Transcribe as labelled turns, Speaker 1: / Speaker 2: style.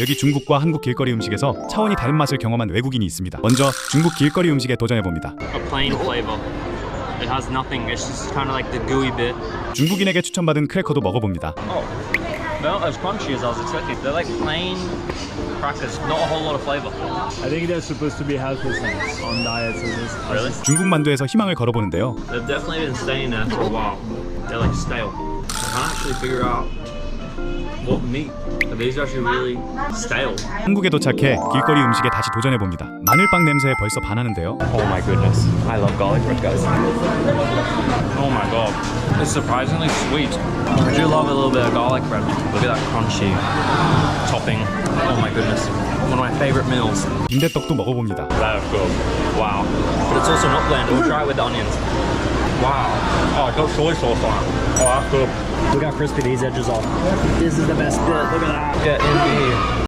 Speaker 1: 여기 중국과 한국 길거리 음식에서 차원이 다른 맛을 경험한 외국인이 있습니다. 먼저 중국 길거리 음식에 도전해 봅니다.
Speaker 2: a plain flavor. It has nothing. It's just kind of like the gooey bit.
Speaker 1: 중국인에게 추천받은 크래커도 먹어봅니다.
Speaker 2: Oh, they're not as crunchy as I was expecting. They're like plain crackers, not a whole lot of flavor.
Speaker 3: I think they're supposed to be healthy snacks on diets.
Speaker 2: Really?
Speaker 1: 중국 만두에서 희망을 걸어보는데요.
Speaker 2: They've definitely been staying there for a while. They're like stale. I can't actually figure out what meat. Are these actually really stale?
Speaker 1: 한국에 도착해 길거리 음식에 다시 도전해 봅니다. 마늘빵 냄새에 벌써 반하는데요.
Speaker 2: Oh my goodness. I love garlic bread, guys. Oh my god. It's surprisingly sweet. I do love a little bit of garlic bread. Look at that crunchy topping. Oh my goodness. One of my favorite meals.
Speaker 1: 빈대떡도 먹어봅니다.
Speaker 2: That's good. Wow. But it's also not bland. We'll try it with the onions. Wow. I got soy sauce on it. Oh, that's good.
Speaker 3: Look how crispy these edges are. This is the best bit. Look at that.
Speaker 2: Get in here.